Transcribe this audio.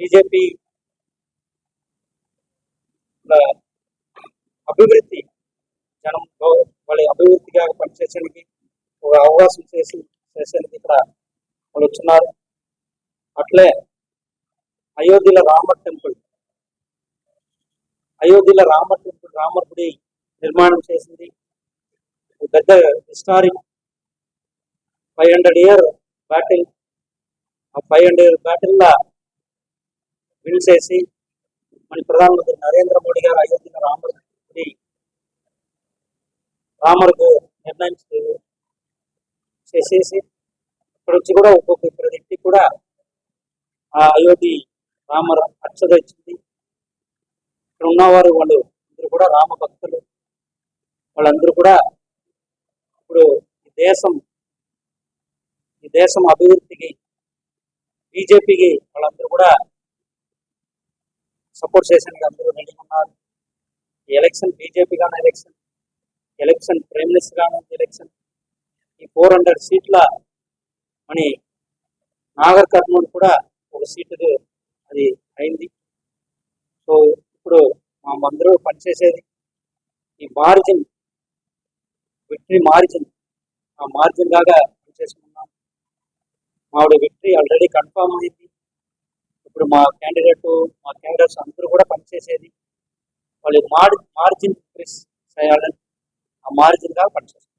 BJP అభివృద్ధి జనం వాళ్ళ అభివృద్ధిగా పనిచేసేందుకు ఒక అవకాశం చేసి చేసేందుకు ఇక్కడ వాళ్ళు వచ్చున్నారు అట్లే అయోధ్యలో రామ టెంపుల్ అయోధ్యలో రామ టెంపుల్ రామ గుడి నిర్మాణం చేసింది. ఒక పెద్ద historic five hundred year battle ఆ ఫైవ్ హండ్రెడ్ ఇయర్ బ్యాటిల్లో విన్ చేసి మన ప్రధానమంత్రి నరేంద్ర మోడీ గారు అయోధ్యలో రామ గుడి నిర్ణయం చేసేసి ఇక్కడ వచ్చి కూడా ఒక్కొక్క ఇక్కడ ఇంటికి కూడా ఆ అయోధ్య రామ అక్షత ఇచ్చింది. ఇక్కడ ఉన్నవారు వాళ్ళు అందరూ కూడా రామ భక్తులు వాళ్ళందరూ కూడా ఇప్పుడు ఈ దేశం ఈ దేశం అభివృద్ధికి బీజేపీకి వాళ్ళందరూ కూడా సపోర్ట్ చేశాను అందరూ రెడీ ఉన్నారు. ఈ ఎలక్షన్ బీజేపీ గాను ఎలక్షన్ ఎలక్షన్ ప్రైమ్ మినిస్టర్ గాను ఎలక్షన్. ఈ ఫోర్ హండ్రెడ్ సీట్ల అని నాగర్ కర్నూలు కూడా ఒక సీటు అది అయింది. సో ఇప్పుడు మా అందరూ పనిచేసేది ఈ మార్జిన్ విక్టరీ మార్జిన్. ఆ మార్జిన్ లాగా పనిచేసుకున్నాం మావిడ విక్టరీ ఆల్రెడీ కన్ఫర్మ్ అయింది. ఇప్పుడు మా క్యాండిడేట్ మా క్యాండిడేట్స్ అందరూ కూడా పనిచేసేది వాళ్ళు మార్ మార్జిన్ ప్రెస్ చేయాలని ఆ మార్జిన్గా పనిచేస్తారు